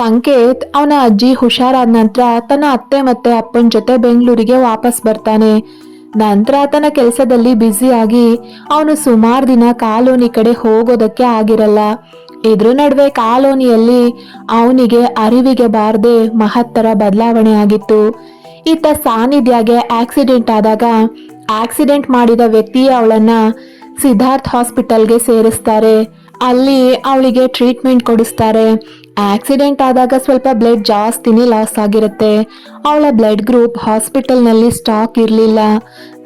ಸಂಕೇತ್ ಅವನ ಅಜ್ಜಿ ಹುಷಾರಾದ ನಂತರ ತನ್ನ ಅತ್ತೆ ಮತ್ತೆ ಅಪ್ಪನ ಜೊತೆ ಬೆಂಗಳೂರಿಗೆ ವಾಪಸ್ ಬರ್ತಾನೆ. ನಂತರ ತನ್ನ ಕೆಲಸದಲ್ಲಿ ಆಗಿ ಅವನು ಸುಮಾರು ದಿನ ಕಾಲೋನಿ ಕಡೆ ಹೋಗೋದಕ್ಕೆ ಆಗಿರಲ್ಲ. ಇದ್ರ ನಡುವೆ ಕಾಲೋನಿಯಲ್ಲಿ ಅವನಿಗೆ ಅರಿವಿಗೆ ಬಾರದೆ ಮಹತ್ತರ ಬದಲಾವಣೆ ಆಗಿತ್ತು. ಈತ ಸಾನ್ನಿಧ್ಯಾಗೆ ಆಕ್ಸಿಡೆಂಟ್ ಆದಾಗ ಆಕ್ಸಿಡೆಂಟ್ ಮಾಡಿದ ವ್ಯಕ್ತಿಯೇ ಅವಳನ್ನ ಸಿದ್ಧಾರ್ಥ್ ಹಾಸ್ಪಿಟಲ್ಗೆ ಸೇರಿಸ್ತಾರೆ. ಅಲ್ಲಿ ಅವಳಿಗೆ ಟ್ರೀಟ್ಮೆಂಟ್ ಕೊಡಿಸ್ತಾರೆ. ಆಕ್ಸಿಡೆಂಟ್ ಆದಾಗ ಸ್ವಲ್ಪ ಬ್ಲಡ್ ಜಾಸ್ತಿನೇ ಲಾಸ್ ಆಗಿರುತ್ತೆ. ಅವಳ ಬ್ಲಡ್ ಗ್ರೂಪ್ ಹಾಸ್ಪಿಟಲ್ನಲ್ಲಿ ಸ್ಟಾಕ್ ಇರಲಿಲ್ಲ.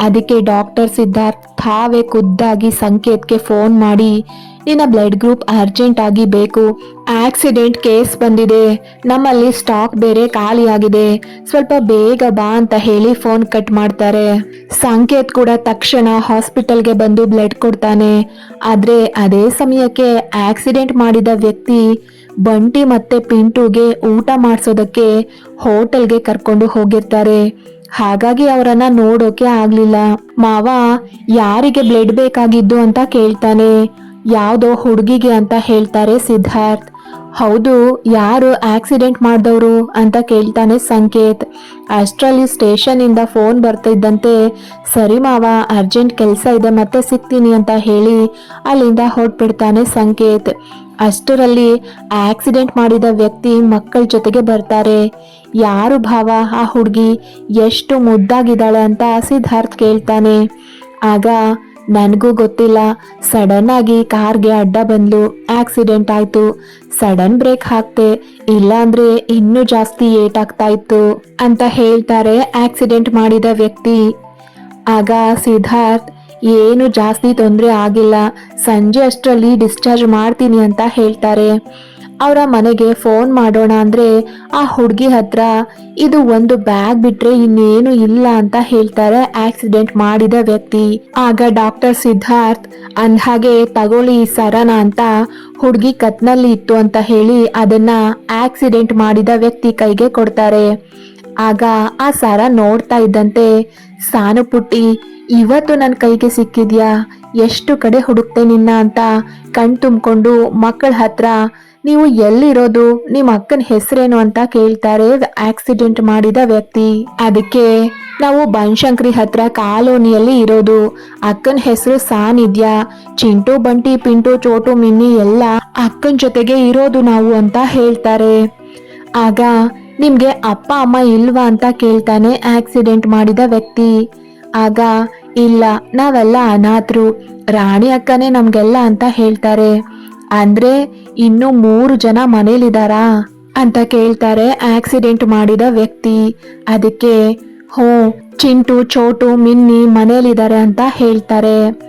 ಅದಕ್ಕೆ ಡಾಕ್ಟರ್ ಸಿದ್ಧಾರ್ಥ್ ತಾವೇ ಖುದ್ದಾಗಿ ಸಂಕೇತ್ಗೆ ಫೋನ್ ಮಾಡಿ ನಿನ್ನ ಬ್ಲಡ್ ಗ್ರೂಪ್ ಅರ್ಜೆಂಟ್ ಆಗಿ ಬೇಕು. ಆಕ್ಸಿಡೆಂಟ್ ಕೇಸ್ ಬಂದಿದೆ. ನಮ್ಮಲ್ಲಿ ಸ್ಟಾಕ್ ಬೇರೆ ಖಾಲಿಯಾಗಿದೆ ಸ್ವಲ್ಪ ಬೇಗ ಬಾ ಅಂತ ಹೇಳಿ ಫೋನ್ ಕಟ್ ಮಾಡ್ತಾರೆ. ಸಂಕೇತ್ ಕೂಡ ತಕ್ಷಣ ಹಾಸ್ಪಿಟಲ್ಗೆ ಬಂದು ಬ್ಲಡ್ ಕೊಡ್ತಾನೆ. ಆದ್ರೆ ಅದೇ ಸಮಯಕ್ಕೆ ಆಕ್ಸಿಡೆಂಟ್ ಮಾಡಿದ ವ್ಯಕ್ತಿ ಬಂಟಿ ಮತ್ತೆ ಪಿಂಟುಗೆ ಊಟ ಮಾಡಿಸೋದಕ್ಕೆ ಹೋಟೆಲ್ಗೆ ಕರ್ಕೊಂಡು ಹೋಗಿರ್ತಾರೆ. ಹಾಗಾಗಿ ಅವರನ್ನ ನೋಡೋಕೆ ಆಗ್ಲಿಲ್ಲ. ಮಾವ, ಯಾರಿಗೆ ಬ್ಲಡ್ ಬೇಕಾಗಿದ್ದು ಅಂತ ಕೇಳ್ತಾನೆ. ಯಾವುದೋ ಹುಡುಗಿಗೆ ಅಂತ ಹೇಳ್ತಾರೆ ಸಿದ್ಧಾರ್ಥ್. ಹೌದು, ಯಾರು ಆಕ್ಸಿಡೆಂಟ್ ಮಾಡಿದವರು ಅಂತ ಕೇಳ್ತಾನೆ ಸಂಕೇತ್. ಅಷ್ಟರಲ್ಲಿ ಸ್ಟೇಷನ್ ಇಂದ ಫೋನ್ ಬರ್ತಿದ್ದಂತೆ, ಸರಿ ಮಾವ ಅರ್ಜೆಂಟ್ ಕೆಲಸ ಇದೆ, ಮತ್ತೆ ಸಿಗ್ತೀನಿ ಅಂತ ಹೇಳಿ ಅಲ್ಲಿಂದ ಹೊರಟ್ಬಿಡ್ತಾನೆ ಸಂಕೇತ್. ಅಷ್ಟರಲ್ಲಿ ಆಕ್ಸಿಡೆಂಟ್ ಮಾಡಿದ ವ್ಯಕ್ತಿ ಮಕ್ಕಳ ಜೊತೆಗೆ ಬರ್ತಾರೆ. ಯಾರು ಭಾವ ಆ ಹುಡುಗಿ ಎಷ್ಟು ಮುದ್ದಾಗಿದ್ದಾಳೆ ಅಂತ ಸಿದ್ಧಾರ್ಥ್ ಕೇಳ್ತಾನೆ. ಆಗ ನನಗೂ ಗೊತ್ತಿಲ್ಲ. ಸಡನ್ ಆಗಿ ಕಾರ್ಗೆ ಅಡ್ಡ ಬಂದ್ಲು. ಆಕ್ಸಿಡೆಂಟ್ ಆಯ್ತು. ಸಡನ್ ಬ್ರೇಕ್ ಹಾಕ್ತೆ. ಇಲ್ಲಾಂದ್ರೆ ಇನ್ನೂ ಜಾಸ್ತಿ ಏಟ್ ಆಗ್ತಾ ಇತ್ತು ಅಂತ ಹೇಳ್ತಾರೆ ಆಕ್ಸಿಡೆಂಟ್ ಮಾಡಿದ ವ್ಯಕ್ತಿ. ಆಗ ಸಿದ್ಧಾರ್ಥ್ ಏನು ಜಾಸ್ತಿ ತೊಂದರೆ ಆಗಿಲ್ಲ. ಸಂಜೆ ಅಷ್ಟರಲ್ಲಿ ಡಿಸ್ಚಾರ್ಜ್ ಮಾಡ್ತೀನಿ ಅಂತ ಹೇಳ್ತಾರೆ. ಅವರ ಮನೆಗೆ ಫೋನ್ ಮಾಡೋಣ ಅಂದರೆ ಆ ಹುಡುಗಿ ಹತ್ರ ಇದು ಒಂದು ಬ್ಯಾಗ್ ಬಿಟ್ರೆ ಇನ್ನೇನು ಇಲ್ಲ ಅಂತ ಹೇಳ್ತಾರೆ ಆಕ್ಸಿಡೆಂಟ್ ಮಾಡಿದ ವ್ಯಕ್ತಿ. ಆಗ ಡಾಕ್ಟರ್ ಸಿದ್ಧಾರ್ಥ್ ಅಂದ್ಹಾಗೆ ತಗೊಳ್ಳಿ ಸರನ ಅಂತ ಹುಡುಗಿ ಕತ್ನಲ್ಲಿ ಇತ್ತು ಅಂತ ಹೇಳಿ ಅದನ್ನ ಆಕ್ಸಿಡೆಂಟ್ ಮಾಡಿದ ವ್ಯಕ್ತಿ ಕೈಗೆ ಕೊಡ್ತಾರೆ. ಆಗ ಆ ಸರ ನೋಡ್ತಾ ಇದ್ದಂತೆ, ಸಾನು ಪುಟ್ಟಿ ಇವತ್ತು ನನ್ನ ಕೈಗೆ ಸಿಕ್ಕಿದ್ಯಾ? ಎಷ್ಟು ಕಡೆ ಹುಡುಕ್ತೆ ನಿನ್ನ ಅಂತ ಕಣ್ ತುಂಬಿಕೊಂಡು ಮಕ್ಕಳ ಹತ್ರ, ನೀವು ಎಲ್ಲಿರೋದು? ನಿಮ್ಮ ಅಕ್ಕನ ಹೆಸರೇನು? ಅಂತ ಕೇಳ್ತಾರೆ ಆಕ್ಸಿಡೆಂಟ್ ಮಾಡಿದ ವ್ಯಕ್ತಿ. ಅದಕ್ಕೆ ನಾವು ಬನಶಂಕರಿ ಹತ್ರ ಕಾಲೋನಿಯಲ್ಲಿ ಇರೋದು. ಅಕ್ಕನ ಹೆಸರು ಸಾನಿದ್ಯ ಚಿಂಟು, ಬಂಟಿ, ಪಿಂಟು, ಚೋಟು, ಮಿನ್ನಿ ಎಲ್ಲ ಅಕ್ಕನ ಜೊತೆಗೆ ಇರೋದು ನಾವು ಅಂತ ಹೇಳ್ತಾರೆ. ಆಗ ನಿಮ್ಗೆ ಅಪ್ಪ, ಅಮ್ಮ ಇಲ್ವಾ ಅಂತ ಕೇಳ್ತಾನೆ ಆಕ್ಸಿಡೆಂಟ್ ಮಾಡಿದ ವ್ಯಕ್ತಿ. ಆಗ, ಇಲ್ಲ, ನಾವೆಲ್ಲ ಅನಾಥರು, ರಾಣಿ ಅಕ್ಕನೇ ನಮ್ಗೆಲ್ಲ ಅಂತ ಹೇಳ್ತಾರೆ. ಅಂದ್ರೆ, ಇನ್ನು ಮೂರು ಜನ ಮನೇಲಿದಾರಾ ಅಂತ ಕೇಳ್ತಾರೆ ಆಕ್ಸಿಡೆಂಟ್ ಮಾಡಿದ ವ್ಯಕ್ತಿ. ಅದಕ್ಕೆ, ಹೋ, ಚಿಂಟು, ಚೋಟು, ಮಿನ್ನಿ ಮನೇಲಿದ್ದಾರೆ ಅಂತ ಹೇಳ್ತಾರೆ.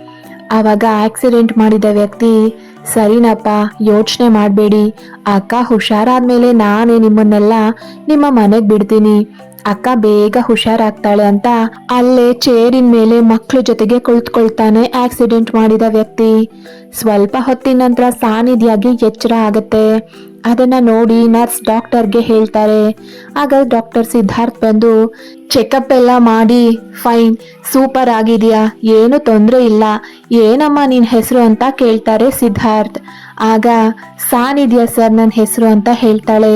ಆವಾಗ ಆಕ್ಸಿಡೆಂಟ್ ಮಾಡಿದ ವ್ಯಕ್ತಿ, ಸರಿನಪ್ಪ, ಯೋಚನೆ ಮಾಡಬೇಡಿ. ಅಕ್ಕ ಹುಷಾರಾದ್ಮೇಲೆ ನಾನೇ ನಿಮ್ಮನ್ನೆಲ್ಲ ನಿಮ್ಮ ಮನೆಗೆ ಬಿಡ್ತೀನಿ. ಅಕ್ಕ ಬೇಗ ಹುಷಾರಾಗ್ತಾಳೆ ಅಂತ ಅಲ್ಲೇ ಚೇರಿನ ಮೇಲೆ ಮಕ್ಕಳ ಜೊತೆಗೆ ಕುಳಿತುಕೊಳ್ತಾನೆ ಆಕ್ಸಿಡೆಂಟ್ ಮಾಡಿದ ವ್ಯಕ್ತಿ. ಸ್ವಲ್ಪ ಹೊತ್ತಿನ ನಂತರ ಸಾನಿಧ್ಯಾಗಿ ಎಚ್ಚರ ಆಗುತ್ತೆ. ಅದನ್ನ ನೋಡಿ ನರ್ಸ್ ಡಾಕ್ಟರ್ಗೆ ಹೇಳ್ತಾರೆ. ಆಗ ಡಾಕ್ಟರ್ ಸಿದ್ಧಾರ್ಥ್ ಬಂದು ಚೆಕಪ್ ಎಲ್ಲ ಮಾಡಿ ಫೈನ್ ಸೂಪರ್ ಆಗಿದೆಯಾ? ಏನು ತೊಂದರೆ ಇಲ್ಲ. ಏನಮ್ಮ ನಿನ್ನ ಹೆಸರು ಅಂತ ಕೇಳ್ತಾರೆ ಸಿದ್ಧಾರ್ಥ್. ಆಗ ಸಾನಿದ್ಯಾ ಸರ್ ನನ್ನ ಹೆಸರು ಅಂತ ಹೇಳ್ತಾಳೆ.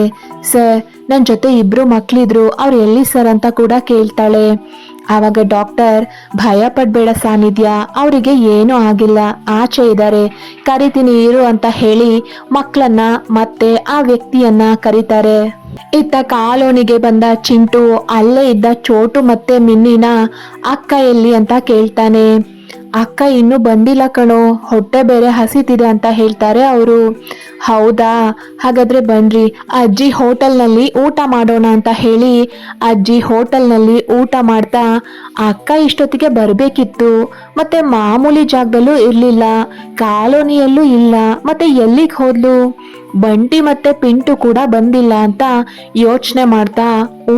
ಸರ್ ನನ್ನ ಜೊತೆ ಇಬ್ರು ಮಕ್ಳಿದ್ರು, ಅವ್ರು ಎಲ್ಲಿ ಸರ್ ಅಂತ ಕೂಡ ಕೇಳ್ತಾಳೆ. ಆವಾಗ ಡಾಕ್ಟರ್, ಭಯ ಪಡ್ಬೇಡ ಸಾನ್ನಿಧ್ಯ ಅವರಿಗೆ ಏನೂ ಆಗಿಲ್ಲ, ಆಚೆ ಇದ್ದಾರೆ ಕರಿತೀನಿ ಇರು ಅಂತ ಹೇಳಿ ಮಕ್ಕಳನ್ನ ಮತ್ತೆ ಆ ವ್ಯಕ್ತಿಯನ್ನ ಕರೀತಾರೆ. ಇತ್ತ ಕಾಲೋನಿಗೆ ಬಂದ ಚಿಂಟು ಅಲ್ಲೇ ಇದ್ದ ಚೋಟು ಮತ್ತೆ ಮಿನ್ನಿನ ಅಕ್ಕ ಎಲ್ಲಿ ಅಂತ ಕೇಳ್ತಾನೆ. ಅಕ್ಕ ಇನ್ನೂ ಬಂದಿಲ್ಲ ಕಣೋ, ಹೊಟ್ಟೆ ಬೇರೆ ಹಸಿತಿದೆ ಅಂತ ಹೇಳ್ತಾರೆ ಅವರು. ಹೌದಾ? ಹಾಗಾದ್ರೆ ಬನ್ರಿ, ಅಜ್ಜಿ ಹೋಟೆಲ್ನಲ್ಲಿ ಊಟ ಮಾಡೋಣ ಅಂತ ಹೇಳಿ ಅಜ್ಜಿ ಹೋಟೆಲ್ನಲ್ಲಿ ಊಟ ಮಾಡ್ತಾ ಅಕ್ಕ ಇಷ್ಟೊತ್ತಿಗೆ ಬರಬೇಕಿತ್ತು. ಮತ್ತೆ ಮಾಮೂಲಿ ಜಾಗದಲ್ಲೂ ಇರಲಿಲ್ಲ, ಕಾಲೋನಿಯಲ್ಲೂ ಇಲ್ಲ, ಮತ್ತೆ ಎಲ್ಲಿಗೆ ಹೋದ್ಲು? ಬಂಟಿ ಮತ್ತೆ ಪಿಂಟು ಕೂಡ ಬಂದಿಲ್ಲ ಅಂತ ಯೋಚನೆ ಮಾಡ್ತಾ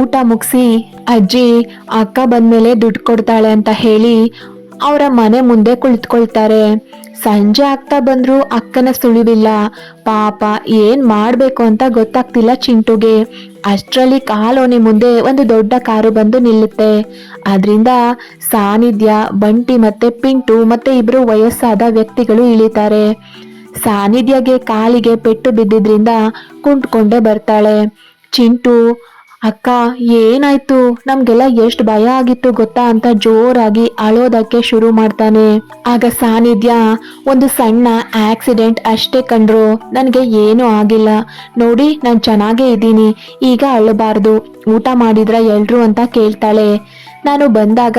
ಊಟ ಮುಗಿಸಿ ಅಜ್ಜಿ ಅಕ್ಕ ಬಂದ್ಮೇಲೆ ದುಡ್ಡು ಕೊಡ್ತಾಳೆ ಅಂತ ಹೇಳಿ ಅವರ ಮನೆ ಮುಂದೆ ಕುಳಿತುಕೊಳ್ತಾರೆ. ಸಂಜೆ ಆಗ್ತಾ ಬಂದ್ರು ಅಕ್ಕನ ಸುಳಿವಿಲ್ಲ. ಪಾಪ, ಏನ್ ಮಾಡಬೇಕು ಅಂತ ಗೊತ್ತಾಗ್ತಿಲ್ಲ ಚಿಂಟುಗೆ. ಅಷ್ಟರಲ್ಲಿ ಕಾಲೋನಿ ಮುಂದೆ ಒಂದು ದೊಡ್ಡ ಕಾರು ಬಂದು ನಿಲ್ಲುತ್ತೆ. ಅದರಿಂದ ಸಾನಿಧ್ಯ, ಬಂಟಿ ಮತ್ತೆ ಪಿಂಟು ಮತ್ತೆ ಇಬ್ಬರು ವಯಸ್ಸಾದ ವ್ಯಕ್ತಿಗಳು ಇಳಿತಾರೆ. ಸಾನಿಧ್ಯಗೆ ಕಾಲಿಗೆ ಪೆಟ್ಟು ಬಿದ್ದಿದ್ರಿಂದ ಕುಂಟ್ಕೊಂಡೇ ಬರ್ತಾಳೆ. ಚಿಂಟು ಅಕ್ಕ, ಏನಾಯ್ತು? ನಮ್ಗೆಲ್ಲ ಎಷ್ಟು ಭಯ ಆಗಿತ್ತು ಗೊತ್ತಾ ಅಂತ ಜೋರಾಗಿ ಅಳೋದಕ್ಕೆ ಶುರು ಮಾಡ್ತಾನೆ. ಆಗ ಸಾನಿಧ್ಯ ಒಂದು ಸಣ್ಣ ಆಕ್ಸಿಡೆಂಟ್ ಅಷ್ಟೇ ಕಂಡ್ರು. ನನಗೆ ಏನೂ ಆಗಿಲ್ಲ. ನೋಡಿ, ನಾನು ಚೆನ್ನಾಗೇ ಇದ್ದೀನಿ. ಈಗ ಅಳಬಾರ್ದು. ಊಟ ಮಾಡಿದ್ರ ಎಲ್ರು ಅಂತ ಕೇಳ್ತಾಳೆ. ನಾನು ಬಂದಾಗ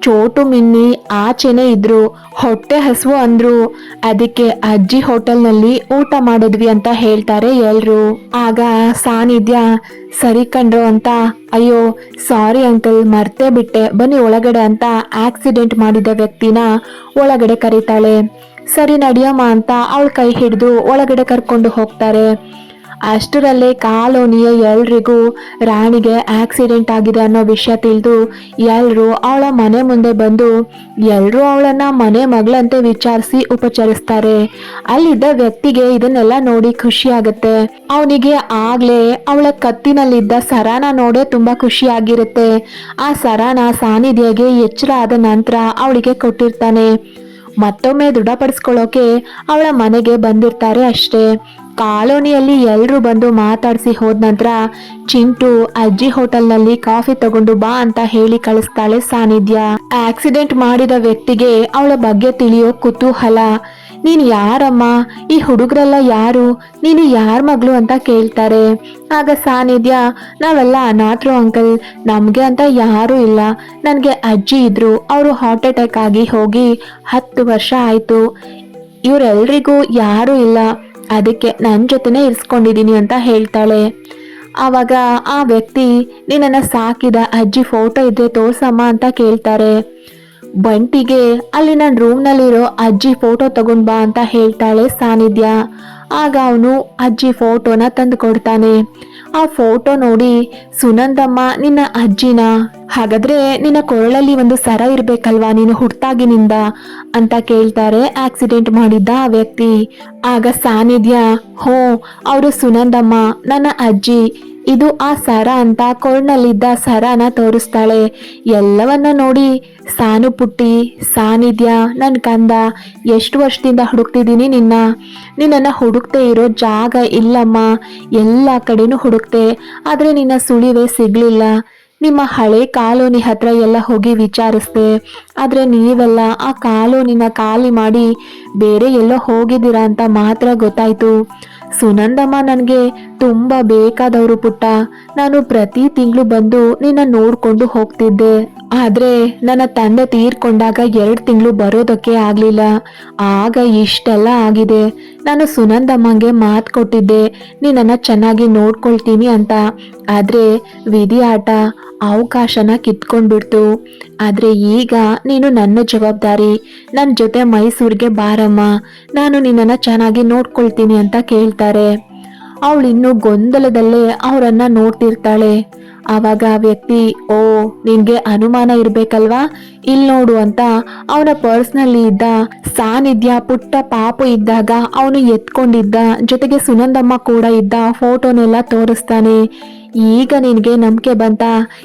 ಚೋಟು ಮಿನ್ನಿ ಆಚೆನೆ ಇದ್ರು, ಹೊಟ್ಟೆ ಹಸುವು ಅಂದ್ರು. ಅದಕ್ಕೆ ಅಜ್ಜಿ ಹೋಟೆಲ್ನಲ್ಲಿ ಊಟ ಮಾಡಿದ್ವಿ ಅಂತ ಹೇಳ್ತಾರೆ ಎಲ್ರು. ಆಗ ಸಾನಿಧ್ಯ, ಸರಿ ಕಂಡ್ರು ಅಂತ, ಅಯ್ಯೋ, ಸಾರಿ ಅಂಕಲ್, ಮರ್ತೇ ಬಿಟ್ಟೆ, ಬನ್ನಿ ಒಳಗಡೆ ಅಂತ ಆಕ್ಸಿಡೆಂಟ್ ಮಾಡಿದ ವ್ಯಕ್ತಿನ ಒಳಗಡೆ ಕರೀತಾಳೆ. ಸರಿ ನಡಿಯಮ್ಮ ಅಂತ ಅವಳ ಕೈ ಹಿಡಿದು ಒಳಗಡೆ ಕರ್ಕೊಂಡು ಹೋಗ್ತಾರೆ. ಅಷ್ಟರಲ್ಲೇ ಕಾಲೋನಿಯ ಎಲ್ರಿಗೂ ರಾಣಿಗೆ ಆಕ್ಸಿಡೆಂಟ್ ಆಗಿದೆ ಅನ್ನೋ ವಿಷಯ ತಿಳಿದು ಎಲ್ಲರೂ ಅವಳ ಮನೆ ಮುಂದೆ ಬಂದು ಎಲ್ಲರೂ ಅವಳನ್ನ ಮನೆ ಮಗಳಂತೆ ವಿಚಾರಿಸಿ ಉಪಚರಿಸ್ತಾರೆ. ಅಲ್ಲಿದ್ದ ವ್ಯಕ್ತಿಗೆ ಇದನ್ನೆಲ್ಲ ನೋಡಿ ಖುಷಿ ಆಗುತ್ತೆ. ಅವನಿಗೆ ಆಗ್ಲೇ ಅವಳ ಕತ್ತಿನಲ್ಲಿದ್ದ ಸರಾನ ನೋಡೇ ತುಂಬಾ ಖುಷಿ ಆಗಿರುತ್ತೆ. ಆ ಸರಾನ ಸಾನಿಧ್ಯಗೆ ಎಚ್ಚರ ಆದ ನಂತರ ಅವಳಿಗೆ ಕೊಟ್ಟಿರ್ತಾನೆ. ಮತ್ತೊಮ್ಮೆ ದೃಢಪಡಿಸ್ಕೊಳ್ಳೋಕೆ ಅವಳ ಮನೆಗೆ ಬಂದಿರ್ತಾರೆ ಅಷ್ಟೇ. ಕಾಲೋನಿಯಲ್ಲಿ ಎಲ್ಲರೂ ಬಂದು ಮಾತಾಡಿಸಿ ಹೋದ ನಂತರ ಚಿಂಟು ಅಜ್ಜಿ ಹೋಟೆಲ್ನಲ್ಲಿ ಕಾಫಿ ತಗೊಂಡು ಬಾ ಅಂತ ಹೇಳಿ ಕಳಿಸ್ತಾಳೆ ಸಾನಿಧ್ಯ. ಆಕ್ಸಿಡೆಂಟ್ ಮಾಡಿದ ವ್ಯಕ್ತಿಗೆ ಅವಳ ಬಗ್ಗೆ ತಿಳಿಯೋ ಕುತೂಹಲ. ನೀನು ಯಾರಮ್ಮ? ಈ ಹುಡುಗರೆಲ್ಲ ಯಾರು? ನೀನು ಯಾರ ಮಗಳು ಅಂತ ಕೇಳ್ತಾರೆ. ಆಗ ಸಾನಿಧ್ಯ, ನಾವೆಲ್ಲ ಅನಾಥರು ಅಂಕಲ್. ನಮಗೆ ಅಂತ ಯಾರೂ ಇಲ್ಲ. ನನಗೆ ಅಜ್ಜಿ ಇದ್ರು. ಅವರು ಹಾರ್ಟ್ ಅಟ್ಯಾಕ್ ಆಗಿ ಹೋಗಿ ಹತ್ತು ವರ್ಷ ಆಯ್ತು. ಇವರೆಲ್ರಿಗೂ ಯಾರೂ ಇಲ್ಲ. ಅದಕ್ಕೆ ನನ್ನ ಜೊತೆನೇ ಇರಿಸ್ಕೊಂಡಿದ್ದೀನಿ ಅಂತ ಹೇಳ್ತಾಳೆ. ಆವಾಗ ಆ ವ್ಯಕ್ತಿ, ನಿನ್ನನ್ನು ಸಾಕಿದ ಅಜ್ಜಿ ಫೋಟೋ ಇದ್ರೆ ತೋರ್ಸಮ್ಮ ಅಂತ ಕೇಳ್ತಾರೆ. ಬಂಟಿಗೆ, ಅಲ್ಲಿ ನನ್ನ ರೂಮ್ನಲ್ಲಿರೋ ಅಜ್ಜಿ ಫೋಟೋ ತಗೊಂಡ್ ಬಾ ಅಂತ ಹೇಳ್ತಾಳೆ ಸಾನಿಧ್ಯ. ಆಗ ಅವನು ಅಜ್ಜಿ ಫೋಟೋನ ತಂದು ಕೊಡ್ತಾನೆ. ಆ ಫೋಟೋ ನೋಡಿ, ಸುನಂದಮ್ಮ, ನಿನ್ನ ಅಜ್ಜಿನ? ಹಾಗಾದ್ರೆ ನಿನ್ನ ಕೊರಳಲ್ಲಿ ಒಂದು ಸರ ಇರ್ಬೇಕಲ್ವಾ ನೀನು ಹುಟ್ಟಾಗಿನಿಂದ? ಅಂತ ಕೇಳ್ತಾರೆ ಆಕ್ಸಿಡೆಂಟ್ ಮಾಡಿದ್ದ ಆ ವ್ಯಕ್ತಿ. ಆಗ ಸಾನಿಧ್ಯ ಹೋ ಅವರು ಸುನಂದಮ್ಮ, ನನ್ನ ಅಜ್ಜಿ. ಇದು ಆ ಸರ ಅಂತ ಕೋರ್ನಲ್ಲಿದ್ದ ಸರನ ತೋರಿಸ್ತಾಳೆ. ಎಲ್ಲವನ್ನ ನೋಡಿ ಸಾನು ಪುಟ್ಟಿ ಸಾನ್ನಿಧ್ಯ ನನ್ನ ಕಂದ, ಎಷ್ಟು ವರ್ಷದಿಂದ ಹುಡುಕ್ತಿದ್ದೀನಿ ನಿನ್ನ. ನಿನ್ನನ್ನು ಹುಡುಕ್ತೇ ಇರೋ ಜಾಗ ಇಲ್ಲಮ್ಮ. ಎಲ್ಲ ಕಡೆನೂ ಹುಡುಕ್ತೆ. ಆದರೆ ನಿನ್ನ ಸುಳಿವೇ ಸಿಗ್ಲಿಲ್ಲ. ನಿಮ್ಮ ಹಳೆ ಕಾಲೋನಿ ಹತ್ರ ಎಲ್ಲ ಹೋಗಿ ವಿಚಾರಿಸ್ದೆ ಆದರೆ ನೀವೆಲ್ಲ ಆ ಕಾಲೋನಿನ ಖಾಲಿ ಮಾಡಿ ಬೇರೆ ಎಲ್ಲೋ ಹೋಗಿದ್ದೀರಾ ಅಂತ ಮಾತ್ರ ಗೊತ್ತಾಯ್ತು. ಸುನಂದಮ್ಮ ನನಗೆ ತುಂಬ ಬೇಕಾದವರು ಪುಟ್ಟ. ನಾನು ಪ್ರತಿ ತಿಂಗಳು ಬಂದು ನಿನ್ನ ನೋಡ್ಕೊಂಡು ಹೋಗ್ತಿದ್ದೆ. ಆದ್ರೆ ನನ್ನ ತಂದೆ ತೀರ್ಕೊಂಡಾಗ ಎರಡು ತಿಂಗಳು ಬರೋದಕ್ಕೆ ಆಗ್ಲಿಲ್ಲ. ಆಗ ಇಷ್ಟೆಲ್ಲ ಆಗಿದೆ. ನಾನು ಸುನಂದಮ್ಮಂಗೆ ಮಾತು ಕೊಟ್ಟಿದ್ದೆ. ನಿನ್ನನ್ನು ಚೆನ್ನಾಗಿ ನೋಡ್ಕೊಳ್ತೀನಿ ಅಂತ. ಆದ್ರೆ ವಿಧಿ ಆಟ ಅವಕಾಶನ ಕಿತ್ಕೊಂಡ್ಬಿಡ್ತು. ಆದ್ರೆ ಈಗ ನೀನು ನನ್ನ ಜವಾಬ್ದಾರಿ. ನನ್ನ ಜೊತೆ ಮೈಸೂರಿಗೆ ಬಾರಮ್ಮ. ನಾನು ನಿನ್ನನ್ನು ಚೆನ್ನಾಗಿ ನೋಡ್ಕೊಳ್ತೀನಿ ಅಂತ ಕೇಳ್ತಾರೆ. ಅವಳಿನ್ನು ಗೊಂದಲದಲ್ಲೇ ಅವರನ್ನ ನೋಡ್ತಿರ್ತಾಳೆ. ಆವಾಗ ಆ ವ್ಯಕ್ತಿ, ಓ, ನಿನ್ಗೆ ಅನುಮಾನ ಇರ್ಬೇಕಲ್ವಾ? ಇಲ್ಲಿ ನೋಡು ಅಂತ ಅವನ ಪರ್ಸ್ನಲ್ಲಿ ಇದ್ದ ಸಾನಿಧ್ಯ ಪುಟ್ಟ ಪಾಪು ಇದ್ದಾಗ ಅವನು ಎತ್ಕೊಂಡಿದ್ದ, ಜೊತೆಗೆ ಸುನಂದಮ್ಮ ಕೂಡ ಇದ್ದ ಫೋಟೋನೆಲ್ಲ ತೋರಿಸ್ತಾನೆ. ಈಗ ನಿನಗೆ ನಂಬಿಕೆ ಬಂತ?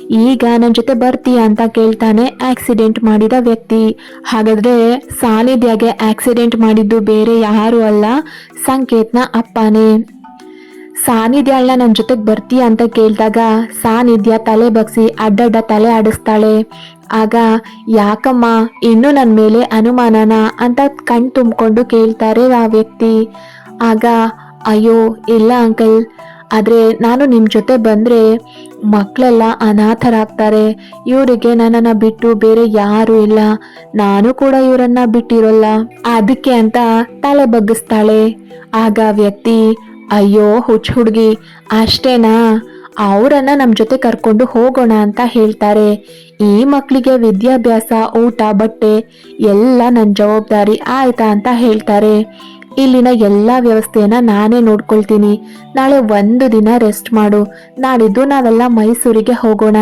ಈಗ ನನ್ನ ಜೊತೆ ಬರ್ತೀಯ? ಅಂತ ಕೇಳ್ತಾನೆ ಆಕ್ಸಿಡೆಂಟ್ ಮಾಡಿದ ವ್ಯಕ್ತಿ. ಹಾಗಾದ್ರೆ ಸಾನಿಧ್ಯಗೆ ಆಕ್ಸಿಡೆಂಟ್ ಮಾಡಿದ್ದು ಬೇರೆ ಯಾರು ಅಲ್ಲ, ಸಂಕೇತ್ನ ಅಪ್ಪನೇ. ಸಾನ್ನಿಧ್ಯಾಳ್ನ ನನ್ನ ಜೊತೆಗೆ ಬರ್ತೀಯ ಅಂತ ಕೇಳಿದಾಗ ಸಾನಿಧ್ಯ ತಲೆ ಬಗ್ಸಿ ಅಡ್ಡಡ್ಡ ತಲೆ ಆಡಿಸ್ತಾಳೆ. ಆಗ, ಯಾಕಮ್ಮ, ಇನ್ನೂ ನನ್ನ ಮೇಲೆ ಅನುಮಾನನ? ಅಂತ ಕಣ್ ತುಂಬಿಕೊಂಡು ಕೇಳ್ತಾರೆ ಆ ವ್ಯಕ್ತಿ. ಆಗ, ಅಯ್ಯೋ, ಇಲ್ಲ ಅಂಕಲ್. ಆದರೆ ನಾನು ನಿಮ್ಮ ಜೊತೆ ಬಂದರೆ ಮಕ್ಕಳೆಲ್ಲ ಅನಾಥರಾಗ್ತಾರೆ. ಇವರಿಗೆ ನನ್ನನ್ನು ಬಿಟ್ಟು ಬೇರೆ ಯಾರೂ ಇಲ್ಲ. ನಾನು ಕೂಡ ಇವರನ್ನ ಬಿಟ್ಟಿರೋಲ್ಲ. ಅದಕ್ಕೆ ಅಂತ ತಲೆ ಬಗ್ಗಿಸ್ತಾಳೆ. ಆಗ ವ್ಯಕ್ತಿ ಅಯ್ಯೋ, ಹುಚ್ಚ ಹುಡುಗಿ, ಅಷ್ಟೇನಾ? ಅವರನ್ನ ನಮ್ಮ ಜೊತೆ ಕರ್ಕೊಂಡು ಹೋಗೋಣ ಅಂತ ಹೇಳ್ತಾರೆ. ಈ ಮಕ್ಕಳಿಗೆ ವಿದ್ಯಾಭ್ಯಾಸ, ಊಟ, ಬಟ್ಟೆ ಎಲ್ಲ ನನ್ನ ಜವಾಬ್ದಾರಿ ಆಯ್ತಾ ಅಂತ ಹೇಳ್ತಾರೆ. ಇಲ್ಲಿನ ಎಲ್ಲ ವ್ಯವಸ್ಥೆಯನ್ನ ನಾನೇ ನೋಡ್ಕೊಳ್ತೀನಿ. ನಾಳೆ ಒಂದು ದಿನ ರೆಸ್ಟ್ ಮಾಡು. ನಾಡಿದ್ದು ನಾವೆಲ್ಲ ಮೈಸೂರಿಗೆ ಹೋಗೋಣ.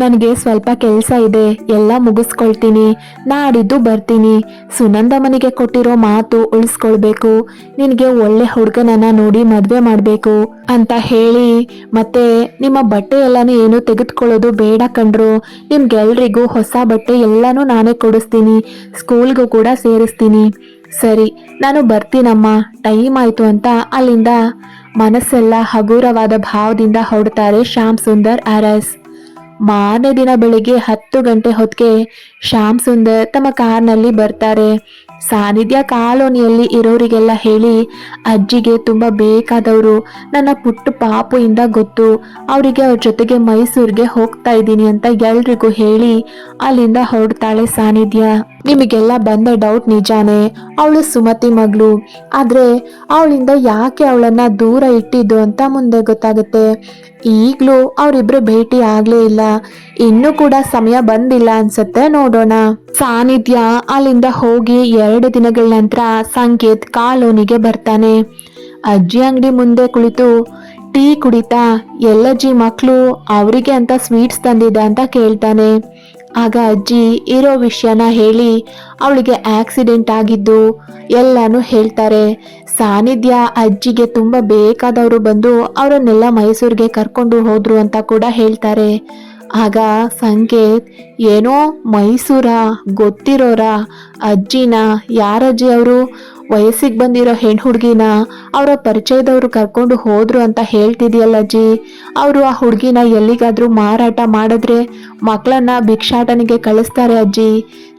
ನನಗೆ ಸ್ವಲ್ಪ ಕೆಲಸ ಇದೆ, ಎಲ್ಲ ಮುಗಿಸ್ಕೊಳ್ತೀನಿ ನಾಡಿದ್ದು ಬರ್ತೀನಿ. ಸುನಂದಮ್ಮನಿಗೆ ಕೊಟ್ಟಿರೋ ಮಾತು ಉಳಿಸ್ಕೊಳ್ಬೇಕು. ನಿನಗೆ ಒಳ್ಳೆ ಹುಡುಗನನ್ನ ನೋಡಿ ಮದುವೆ ಮಾಡಬೇಕು ಅಂತ ಹೇಳಿ, ಮತ್ತೆ ನಿಮ್ಮ ಬಟ್ಟೆ ಎಲ್ಲಾನು ಏನು ತೆಗೆದುಕೊಳ್ಳೋದು ಬೇಡ ಕಂಡ್ರು ನಿಮ್ಗೆಲ್ರಿಗೂ ಹೊಸ ಬಟ್ಟೆ ಎಲ್ಲಾನು ನಾನೇ ಕೊಡಿಸ್ತೀನಿ, ಸ್ಕೂಲ್ಗೂ ಕೂಡ ಸೇರಿಸ್ತೀನಿ. ಸರಿ, ನಾನು ಬರ್ತೀನಮ್ಮ, ಟೈಮ್ ಆಯ್ತು ಅಂತ ಅಲ್ಲಿಂದ ಮನಸ್ಸೆಲ್ಲ ಹಗುರವಾದ ಭಾವದಿಂದ ಹೊಡ್ತಾರೆ ಶ್ಯಾಮ್ ಸುಂದರ್ ಅರಸ್ ಮಾರನೇ ದಿನ ಬೆಳಿಗ್ಗೆ ಹತ್ತು ಗಂಟೆ ಹೊತ್ತಿಗೆ ಶ್ಯಾಮ್ ಸುಂದರ್ ತಮ್ಮ ಕಾರ್ನಲ್ಲಿ ಬರ್ತಾರೆ. ಸಾನ್ನಿಧ್ಯ ಕಾಲೋನಿಯಲ್ಲಿ ಇರೋರಿಗೆಲ್ಲ ಹೇಳಿ, ಅಜ್ಜಿಗೆ ತುಂಬ ಬೇಕಾದವರು, ನನ್ನ ಪುಟ್ಟ ಪಾಪುಯಿಂದ ಗೊತ್ತು, ಅವರಿಗೆ ಅವ್ರ ಜೊತೆಗೆ ಮೈಸೂರಿಗೆ ಹೋಗ್ತಾ ಇದ್ದೀನಿ ಅಂತ ಎಲ್ರಿಗೂ ಹೇಳಿ, ಅಲ್ಲಿಂದ ಹೊರಡ್ತಾಳೆ ಸಾನಿಧ್ಯ ನಿಮಗೆಲ್ಲ ಬಂದ ಡೌಟ್ ನಿಜಾನೇ, ಅವಳು ಸುಮತಿ ಮಗಳು. ಆದ್ರೆ, ಅವಳಿಂದ ಯಾಕೆ ಅವಳನ್ನ ದೂರ ಇಟ್ಟಿದ್ದು ಅಂತ ಮುಂದೆ ಗೊತ್ತಾಗುತ್ತೆ. ಈಗಲೂ ಅವರಿಬ್ರು ಭೇಟಿ ಆಗಲೇ ಇಲ್ಲ. ಇನ್ನೂ ಕೂಡ ಸಮಯ ಬಂದಿಲ್ಲ ಅನ್ಸುತ್ತೆ ನೋಡೋಣ. ಸಾನಿಧ್ಯ ಅಲ್ಲಿಂದ ಹೋಗಿ ಎರಡು ದಿನಗಳ ನಂತರ ಸಂಕೇತ್ ಕಾಲೋನಿಗೆ ಬರ್ತಾನೆ. ಅಜ್ಜಿ ಅಂಗಡಿ ಮುಂದೆ ಕುಳಿತು ಟೀ ಕುಡಿತಾ ಎಲ್ಲಜ್ಜಿ ಮಕ್ಕಳು ಅವರಿಗೆ ಅಂತ ಸ್ವೀಟ್ಸ್ ತಂದಿದ್ದ ಅಂತ ಕೇಳ್ತಾನೆ. ಆಗ ಅಜ್ಜಿ ಇರೋ ವಿಷಯನ ಹೇಳಿ ಅವಳಿಗೆ ಆಕ್ಸಿಡೆಂಟ್ ಆಗಿದ್ದು ಎಲ್ಲಾನು ಹೇಳ್ತಾರೆ. ಸಾನಿಧ್ಯ ಅಜ್ಜಿಗೆ ತುಂಬ ಬೇಕಾದವರು ಬಂದು ಅವರನ್ನೆಲ್ಲ ಮೈಸೂರಿಗೆ ಕರ್ಕೊಂಡು ಹೋದ್ರು ಅಂತ ಕೂಡ ಹೇಳ್ತಾರೆ. ಆಗ ಸಂಕೇತ್, ಏನೋ ಮೈಸೂರ ಗೊತ್ತಿರೋರ ಅಜ್ಜಿನ ಯಾರಜ್ಜಿ ಅವರು? ವಯಸ್ಸಿಗೆ ಬಂದಿರೋ ಹೆಣ್ಣು ಹುಡುಗಿನ ಅವರ ಪರಿಚಯದವರು ಕರ್ಕೊಂಡು ಹೋದ್ರು ಅಂತ ಹೇಳ್ತಿದೆಯಲ್ಲ ಅಜ್ಜಿ. ಅವರು ಆ ಹುಡುಗಿನ ಎಲ್ಲಿಗಾದರೂ ಮಾರಾಟ ಮಾಡಿದ್ರೆ ಮಕ್ಕಳನ್ನ ಭಿಕ್ಷಾಟನೆಗೆ ಕಳಿಸ್ತಾರೆ ಅಜ್ಜಿ.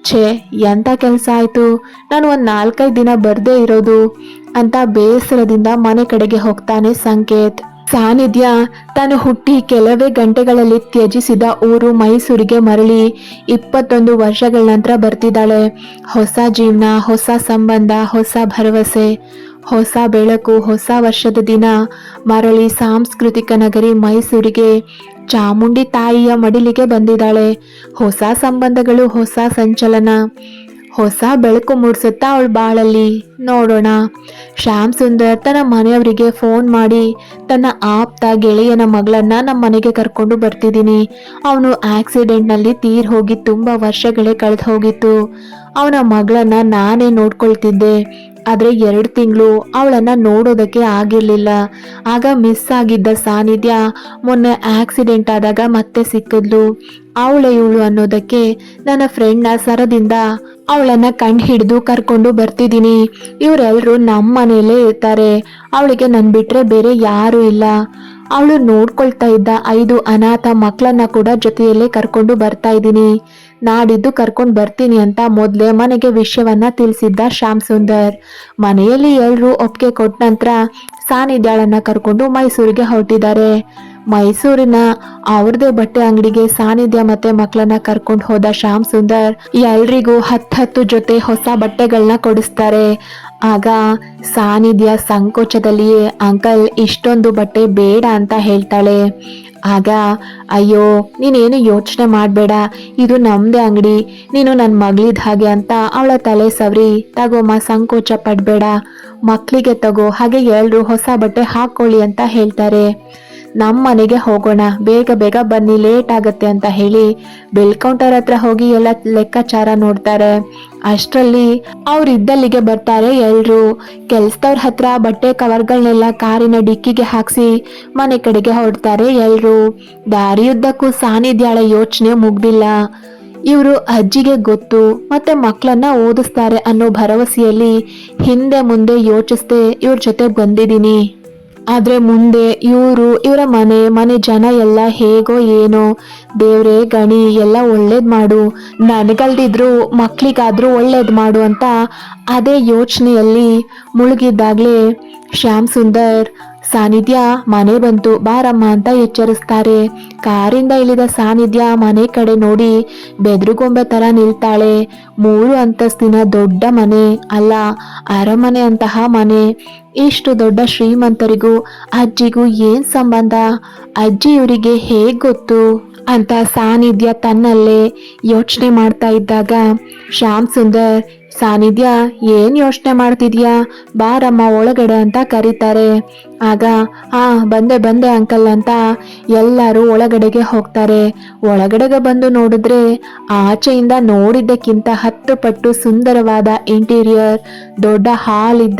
ಛೇ ಎಂಥ ಕೆಲಸ ಆಯಿತು? ನಾನು ಒಂದು ನಾಲ್ಕೈದು ದಿನ ಬರದೇ ಇರೋದು ಅಂತ ಬೇಸರದಿಂದ ಮನೆ ಕಡೆಗೆ ಹೋಗ್ತಾನೆ ಸಂಕೇತ್. ಸಾನ್ನಿಧ್ಯ ತಾನು ಹುಟ್ಟಿ ಕೆಲವೇ ಗಂಟೆಗಳಲ್ಲಿ ತ್ಯಜಿಸಿದ ಊರು ಮೈಸೂರಿಗೆ ಮರಳಿ ಇಪ್ಪತ್ತೊಂದು ವರ್ಷಗಳ ನಂತರ ಬರ್ತಿದ್ದಾಳೆ. ಹೊಸ ಜೀವನ, ಹೊಸ ಸಂಬಂಧ, ಹೊಸ ಭರವಸೆ, ಹೊಸ ಬೆಳಕು, ಹೊಸ ವರ್ಷದ ದಿನ ಮರಳಿ ಸಾಂಸ್ಕೃತಿಕ ನಗರಿ ಮೈಸೂರಿಗೆ ಚಾಮುಂಡಿ ತಾಯಿಯ ಮಡಿಲಿಗೆ ಬಂದಿದ್ದಾಳೆ. ಹೊಸ ಸಂಬಂಧಗಳು, ಹೊಸ ಸಂಚಲನ. ಹೊಸ ಬೆಳಕು ಮೂಡಿಸುತ್ತಾ ಅವಳ ಬಾಳಲ್ಲಿ. ನೋಡೋಣ. ಶ್ಯಾಮ್ ಸುಂದರ್ ತನ್ನ ಮನೆಯವರಿಗೆ ಫೋನ್ ಮಾಡಿ, ತನ್ನ ಆಪ್ತ ಗೆಳೆಯನ ಮಗಳನ್ನ ನಮ್ಮ ಮನೆಗೆ ಕರ್ಕೊಂಡು ಬರ್ತಿದ್ದೀನಿ ಅವನು ಆಕ್ಸಿಡೆಂಟ್ನಲ್ಲಿ ತೀರ್ ಹೋಗಿ ತುಂಬ ವರ್ಷಗಳೇ ಕಳೆದು ಹೋಗಿತ್ತು ಅವನ ಮಗಳನ್ನ ನಾನೇ ನೋಡ್ಕೊಳ್ತಿದ್ದೆ. ಆದರೆ ಎರಡು ತಿಂಗಳು ಅವಳನ್ನ ನೋಡೋದಕ್ಕೆ ಆಗಿರಲಿಲ್ಲ. ಆಗ ಮಿಸ್ ಆಗಿದ್ದ ಸಾನ್ನಿಧ್ಯ ಮೊನ್ನೆ ಆಕ್ಸಿಡೆಂಟ್ ಆದಾಗ ಮತ್ತೆ ಸಿಕ್ಕಿದ್ಲು. ಅವಳ ಇವಳು ಅನ್ನೋದಕ್ಕೆ ನನ್ನ ಫ್ರೆಂಡ್ನ ಸರದಿಂದ ಅವಳನ್ನ ಕಂಡು ಹಿಡಿದು ಕರ್ಕೊಂಡು ಬರ್ತಿದ್ದೀನಿ. ಇವರೆಲ್ಲರೂ ನಮ್ಮ ಮನೆಯಲ್ಲೇ ಇರ್ತಾರೆ. ಅವಳಿಗೆ ನನ್ನ ಬಿಟ್ರೆ ಬೇರೆ ಯಾರೂ ಇಲ್ಲ. ಅವಳು ನೋಡ್ಕೊಳ್ತಾ ಇದ್ದ ಐದು ಅನಾಥ ಮಕ್ಕಳನ್ನ ಕೂಡ ಜೊತೆಯಲ್ಲೇ ಕರ್ಕೊಂಡು ಬರ್ತಾ ಇದ್ದೀನಿ. ನಾಡಿದ್ದು ಕರ್ಕೊಂಡು ಬರ್ತೀನಿ ಅಂತ ಮೊದಲೇ ಮನೆಗೆ ವಿಷಯವನ್ನ ತಿಳಿಸಿದ್ದ ಶ್ಯಾಮ್ ಸುಂದರ್. ಮನೆಯಲ್ಲಿ ಎಲ್ಲರೂ ಒಪ್ಪಿಗೆ ಕೊಟ್ಟ ನಂತರ ಸಾನಿದ್ಯಾಳನ್ನ ಕರ್ಕೊಂಡು ಮೈಸೂರಿಗೆ ಹೊರಟಿದ್ದಾರೆ. ಮೈಸೂರಿನ ಅವ್ರದೇ ಬಟ್ಟೆ ಅಂಗಡಿಗೆ ಸಾನಿಧ್ಯ ಮತ್ತೆ ಮಕ್ಕಳನ್ನ ಕರ್ಕೊಂಡು ಹೋದ ಶ್ಯಾಮ್ ಸುಂದರ್ ಎಲ್ರಿಗೂ ಹತ್ತತ್ತು ಜೊತೆ ಹೊಸ ಬಟ್ಟೆಗಳನ್ನ ಕೊಡಿಸ್ತಾರೆ. ಆಗ ಸಾನಿಧ್ಯ ಸಂಕೋಚದಲ್ಲಿಯೇ, ಅಂಕಲ್, ಇಷ್ಟೊಂದು ಬಟ್ಟೆ ಬೇಡ ಅಂತ ಹೇಳ್ತಾಳೆ. ಆಗ, ಅಯ್ಯೋ, ನೀನೇನು ಯೋಚನೆ ಮಾಡಬೇಡ. ಇದು ನಮ್ದೇ ಅಂಗಡಿ. ನೀನು ನನ್ನ ಮಗಳಿದ ಹಾಗೆ ಅಂತ ಅವಳ ತಲೆ ಸವರಿ. ತಗೋಮ್ಮ, ಸಂಕೋಚ ಪಡಬೇಡ. ಮಕ್ಕಳಿಗೆ ತಗೋ. ಹಾಗೆ ಎಲ್ಲರೂ ಹೊಸ ಬಟ್ಟೆ ಹಾಕೊಳ್ಳಿ ಅಂತ ಹೇಳ್ತಾರೆ. ನಮ್ಮ ಮನೆಗೆ ಹೋಗೋಣ. ಬೇಗ ಬೇಗ ಬನ್ನಿ, ಲೇಟ್ ಆಗತ್ತೆ ಅಂತ ಹೇಳಿ ಬಿಲ್ ಕೌಂಟರ್ ಹತ್ರ ಹೋಗಿ ಎಲ್ಲ ಲೆಕ್ಕಾಚಾರ ನೋಡ್ತಾರೆ. ಅಷ್ಟರಲ್ಲಿ ಅವ್ರು ಇದ್ದಲ್ಲಿಗೆ ಬರ್ತಾರೆ ಎಲ್ರು. ಕೆಲ್ಸದವ್ರ ಹತ್ರ ಬಟ್ಟೆ ಕವರ್ಗಳನ್ನೆಲ್ಲ ಕಾರಿನ ಡಿಕ್ಕಿಗೆ ಹಾಕ್ಸಿ ಮನೆ ಕಡೆಗೆ ಹೊರಡ್ತಾರೆ ಎಲ್ರು. ದಾರಿಯುದ್ದಕ್ಕೂ ಸಾನಿಧ್ಯಾಳ ಯೋಚನೆ ಮುಗ್ದಿಲ್ಲ. ಇವರು ಅಜ್ಜಿಗೆ ಗೊತ್ತು, ಮತ್ತೆ ಮಕ್ಕಳನ್ನ ಓದಿಸ್ತಾರೆ ಅನ್ನೋ ಭರವಸೆಯಲ್ಲಿ ಹಿಂದೆ ಮುಂದೆ ಯೋಚಿಸ್ದೆ ಇವ್ರ ಜೊತೆ ಬಂದಿದ್ದೀನಿ. ಆದ್ರೆ ಮುಂದೆ ಇವರು, ಇವರ ಮನೆ ಮನೆ ಜನ ಎಲ್ಲ ಹೇಗೋ ಏನೋ, ದೇವ್ರೇ ಗಣಿ, ಎಲ್ಲ ಒಳ್ಳೇದ್ ಮಾಡು. ನನಗಲ್ದಿದ್ರು, ಮಕ್ಳಿಗಾದ್ರೂ ಒಳ್ಳೇದ್ ಮಾಡು ಅಂತ ಅದೇ ಯೋಚನೆಯಲ್ಲಿ ಮುಳುಗಿದ್ದಾಗ್ಲೇ ಶ್ಯಾಮ್ ಸುಂದರ್ ಸಾನ್ನಿಧ್ಯ ಮನೆ ಬಂತು. ಬಾರಮ್ಮ ಅಂತ ಎಚ್ಚರಿಸ್ತಾರೆ. ಕಾರಿಂದ ಇಳಿದ ಸಾನಿಧ್ಯ ಮನೆ ಕಡೆ ನೋಡಿ ಬೆದ್ರುಗೊಂಬೆ ತರ ನಿಲ್ತಾಳೆ. ಮೂರು ಅಂತಸ್ತಿನ ದೊಡ್ಡ ಮನೆ. ಅಲ್ಲ, ಅರಮನೆ ಅಂತಹ ಮನೆ. ಇಷ್ಟು ದೊಡ್ಡ ಶ್ರೀಮಂತರಿಗೂ, ಅಜ್ಜಿಗೂ ಏನ್ ಸಂಬಂಧ? ಅಜ್ಜಿ ಇವರಿಗೆ ಹೇಗ್ ಗೊತ್ತು? ಅಂತ ಸಾನಿಧ್ಯ ತನ್ನಲ್ಲೇ ಯೋಚನೆ ಮಾಡ್ತಾ ಇದ್ದಾಗ, ಶ್ಯಾಮ್ ಸುಂದರ್ ಸಾನ್ನಿಧ್ಯ ಏನ್ ಯೋಚನೆ ಮಾಡ್ತಿದ್ಯಾ? ಬಾರಮ್ಮ ಒಳಗಡೆ ಅಂತ ಕರೀತಾರೆ. ಆಗ, ಆ, ಬಂದೆ ಬಂದೆ, ಅಂಕಲ್ ಅಂತ ಎಲ್ಲರೂ ಒಳಗಡೆಗೆ ಹೋಗ್ತಾರೆ. ಒಳಗಡೆಗೆ ಬಂದು ನೋಡಿದ್ರೆ ಆಚೆಯಿಂದ ನೋಡಿದ್ದಕ್ಕಿಂತ ಹತ್ತು ಪಟ್ಟು ಸುಂದರವಾದ ಇಂಟೀರಿಯರ್, ದೊಡ್ಡ ಹಾಲ್ ಇದ್ದ,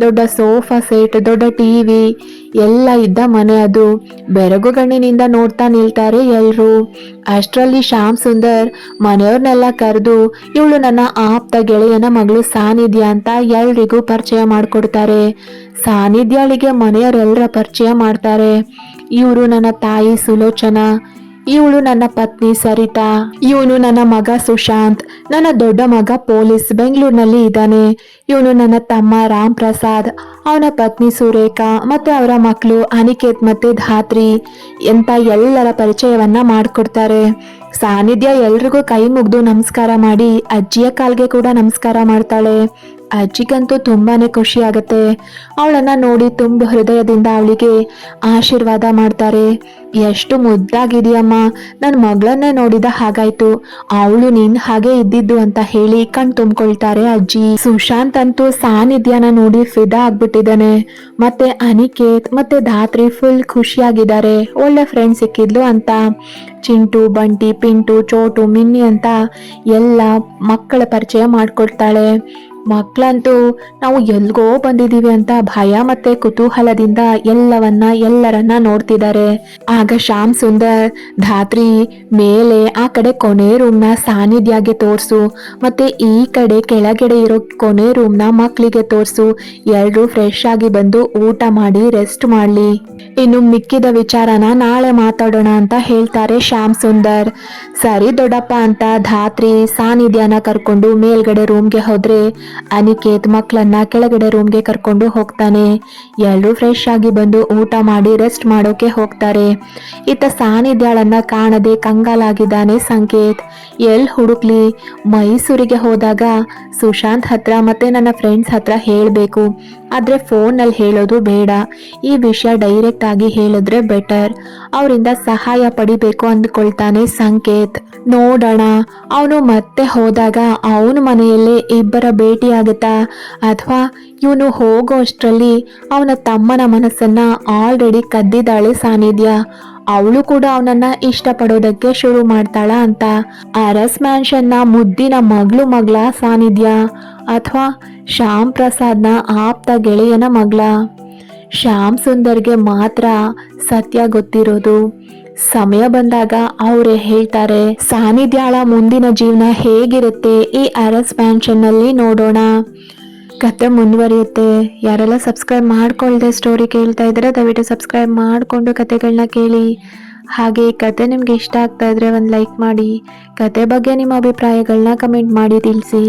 ದೊಡ್ಡ ಸೋಫಾ ಸೆಟ್, ದೊಡ್ಡ ಟಿವಿ ಎಲ್ಲ ಇದ್ದ ಮನೆ ಅದು. ಬೆರಗು ಗಣ್ಣಿನಿಂದ ನೋಡ್ತಾ ನಿಲ್ತಾರೆ ಎಲ್ಲರೂ ಅಷ್ಟರಲ್ಲಿ ಶ್ಯಾಮ್ ಸುಂದರ್ ಮನೆಯವ್ರನ್ನೆಲ್ಲ ಕರೆದು, ಇವಳು ನನ್ನ ಆಪ್ತ ಗೆಳೆಯನ ಮಗಳು ಸಾನಿಧ್ಯ ಅಂತ ಎಲ್ರಿಗೂ ಪರಿಚಯ ಮಾಡಿಕೊಡ್ತಾರೆ. ಸಾನಿಧ್ಯಾಳಿಗೆ ಮನೆಯವರೆಲ್ಲರ ಪರಿಚಯ ಮಾಡ್ತಾರೆ. ಇವರು ನನ್ನ ತಾಯಿ ಸುಲೋಚನಾ. ಇವಳು ನನ್ನ ಪತ್ನಿ ಸರಿತಾ. ಇವನು ನನ್ನ ಮಗ ಸುಶಾಂತ್. ನನ್ನ ದೊಡ್ಡ ಮಗ ಪೊಲೀಸ್ ಬೆಂಗಳೂರಿನಲ್ಲಿ ಇದ್ದಾನೆ. ಇವನು ನನ್ನ ತಮ್ಮ ರಾಮ್ ಪ್ರಸಾದ್, ಅವನ ಪತ್ನಿ ಸುರೇಖಾ ಮತ್ತೆ ಅವರ ಮಕ್ಕಳು ಅನಿಕೇತ್ ಮತ್ತೆ ಧಾತ್ರಿ. ಎಂತ ಎಲ್ಲರ ಪರಿಚಯವನ್ನ ಮಾಡಿಕೊಡ್ತಾರೆ. ಸಾನ್ನಿಧ್ಯ ಎಲ್ರಿಗೂ ಕೈ ಮುಗ್ದು ನಮಸ್ಕಾರ ಮಾಡಿ, ಅಜ್ಜಿಯ ಕಾಲ್ಗೆ ಕೂಡ ನಮಸ್ಕಾರ ಮಾಡ್ತಾಳೆ. ಅಜ್ಜಿಗಂತೂ ತುಂಬಾನೇ ಖುಷಿ ಆಗತ್ತೆ ಅವಳನ್ನ ನೋಡಿ ತುಂಬ ಹೃದಯದಿಂದ ಅವಳಿಗೆ ಆಶೀರ್ವಾದ ಮಾಡ್ತಾರೆ. ಎಷ್ಟು ಮುದ್ದಾಗಿದೆಯಮ್ಮ ನನ್ನ ಮಗಳನ್ನೇ ನೋಡಿದ ಹಾಗಾಯ್ತು. ಅವಳು ನಿನ್ ಹಾಗೆ ಇದ್ದಿದ್ದು ಅಂತ ಹೇಳಿ ಕಣ್ ತುಂಬಿಕೊಳ್ತಾರೆ ಅಜ್ಜಿ. ಸುಶಾಂತ್ ಅಂತೂ ಸಾನ್ನಿಧ್ಯನ ನೋಡಿ ಫಿದಾ ಆಗ್ಬಿಟ್ಟಿದ್ದಾನೆ. ಮತ್ತೆ ಅನಿಕೇತ್, ಮತ್ತೆ ಧಾತ್ರಿ ಫುಲ್ ಖುಷಿಯಾಗಿದ್ದಾರೆ. ಒಳ್ಳೆ ಫ್ರೆಂಡ್ ಸಿಕ್ಕಿದ್ಲು ಅಂತ. ಚಿಂಟು, ಬಂಟಿ, ಪಿಂಟು, ಚೋಟು, ಮಿನ್ನಿ ಅಂತ ಎಲ್ಲ ಮಕ್ಕಳ ಪರಿಚಯ ಮಾಡ್ಕೊಡ್ತಾಳೆ. ಮಕ್ಕಳಂತೂ ನಾವು ಎಲ್ಗೋ ಬಂದಿದ್ದೀವಿ ಅಂತ ಭಯ ಮತ್ತೆ ಕುತೂಹಲದಿಂದ ಎಲ್ಲವನ್ನ ಎಲ್ಲರನ್ನ ನೋಡ್ತಿದ್ದಾರೆ. ಆಗ ಶ್ಯಾಮ್ ಸುಂದರ್, ಧಾತ್ರಿ, ಮೇಲೆ ಆ ಕಡೆ ಕೊನೆ ರೂಮ್ನ ಸಾನಿಧ್ಯಗೆ ತೋರಿಸು ಮತ್ತೆ ಈ ಕಡೆ ಕೆಳಗಡೆ ಇರೋ ಕೊನೆ ರೂಮ್ನ ಮಕ್ಕಳಿಗೆ ತೋರಿಸು. ಎಲ್ರು ಫ್ರೆಶ್ ಆಗಿ ಬಂದು ಊಟ ಮಾಡಿ ರೆಸ್ಟ್ ಮಾಡಲಿ. ಇನ್ನು ಮಿಕ್ಕಿದ ವಿಚಾರನ ನಾಳೆ ಮಾತಾಡೋಣ ಅಂತ ಹೇಳ್ತಾರೆ ಶ್ಯಾಮ್ ಸುಂದರ್. ಸರಿ ದೊಡ್ಡಪ್ಪ ಅಂತ ಧಾತ್ರಿ ಸಾನ್ನಿಧ್ಯನ ಕರ್ಕೊಂಡು ಮೇಲ್ಗಡೆ ರೂಮ್ಗೆ ಹೋದ್ರೆ ಅನಿಕೇತ್ ಮಕ್ಕಳನ್ನ ಕೆಳಗಡೆ ರೂಮ್ಗೆ ಕರ್ಕೊಂಡು ಹೋಗ್ತಾನೆ. ಎಲ್ಲರೂ ಫ್ರೆಶ್ ಆಗಿ ಬಂದು ಊಟ ಮಾಡಿ ರೆಸ್ಟ್ ಮಾಡೋಕೆ ಹೋಗ್ತಾರೆ. ಇತ್ತ ಸಾನಿಧ್ಯಾಳನ್ನ ಕಾಣದೆ ಕಂಗಾಲಾಗಿದ್ದಾನೆ ಸಂಕೇತ್. ಎಲ್ ಹುಡುಕ್ಲಿ? ಮೈಸೂರಿಗೆ ಹೋದಾಗ ಸುಶಾಂತ್ ಹತ್ರ ಮತ್ತೆ ನನ್ನ ಫ್ರೆಂಡ್ಸ್ ಹತ್ರ ಹೇಳಬೇಕು. ಆದರೆ ಫೋನಲ್ಲಿ ಹೇಳೋದು ಬೇಡ. ಈ ವಿಷಯ ಡೈರೆಕ್ಟ್ ಆಗಿ ಹೇಳಿದ್ರೆ ಬೆಟರ್ ಅವರಿಂದ ಸಹಾಯ ಪಡಿಬೇಕು ಅಂದ್ಕೊಳ್ತಾನೆ ಸಂಕೇತ್. ನೋಡೋಣ. ಅವನು ಮತ್ತೆ ಹೋದಾಗ ಅವನ ಮನೆಯಲ್ಲೇ ಇಬ್ಬರ ಭೇಟಿ ಆಗುತ್ತಾ ಅಥವಾ ಇವನು ಹೋಗೋ ಅಷ್ಟರಲ್ಲಿ ಅವನ ತಮ್ಮನ ಮನಸ್ಸನ್ನ ಆಲ್ರೆಡಿ ಕದ್ದಿದ್ದಾಳೆ ಸಾನಿಧ್ಯ. ಅವಳು ಕೂಡ ಅವನನ್ನ ಇಷ್ಟಪಡೋದಕ್ಕೆ ಶುರು ಮಾಡ್ತಾಳ ಅಂತ. ಅರಸ್ ಮ್ಯಾನ್ಷನ್ನ ಮುದ್ದಿನ ಮಗಳು ಮಗಳ ಸಾನಿಧ್ಯ. ಅಥವಾ ಶ್ಯಾಮ್ ಪ್ರಸಾದ್ನ ಆಪ್ತ ಗೆಳೆಯನ ಮಗಳ. ಶ್ಯಾಮ್ ಸುಂದರ್ಗೆ ಮಾತ್ರ ಸತ್ಯ ಗೊತ್ತಿರೋದು. ಸಮಯ ಬಂದಾಗ ಅವರೇ ಹೇಳ್ತಾರೆ, ಸಾನಿಧ್ಯಾಳ ಮುಂದಿನ ಜೀವನ ಹೇಗಿರುತ್ತೆ? ಈ ಅರಸ್ ಮ್ಯಾನ್ಷನ್ನಲ್ಲಿ ನೋಡೋಣ. ಕತೆ ಮುಂದುವರಿಯುತ್ತೆ. ಯಾರೆಲ್ಲ ಸಬ್ಸ್ಕ್ರೈಬ್ ಮಾಡ್ಕೊಳ್ದೆ ಸ್ಟೋರಿ ಕೇಳ್ತಾ ಇದ್ರೆ ದಯವಿಟ್ಟು ಸಬ್ಸ್ಕ್ರೈಬ್ ಮಾಡಿಕೊಂಡು ಕತೆಗಳನ್ನ ಕೇಳಿ. ಹಾಗೆ ಈ ಕತೆ ನಿಮ್ಗೆ ಇಷ್ಟ ಆಗ್ತಾ ಇದ್ರೆ ಒಂದು ಲೈಕ್ ಮಾಡಿ. ಕತೆ ಬಗ್ಗೆ ನಿಮ್ಮ ಅಭಿಪ್ರಾಯಗಳನ್ನ ಕಮೆಂಟ್ ಮಾಡಿ ತಿಳಿಸಿ.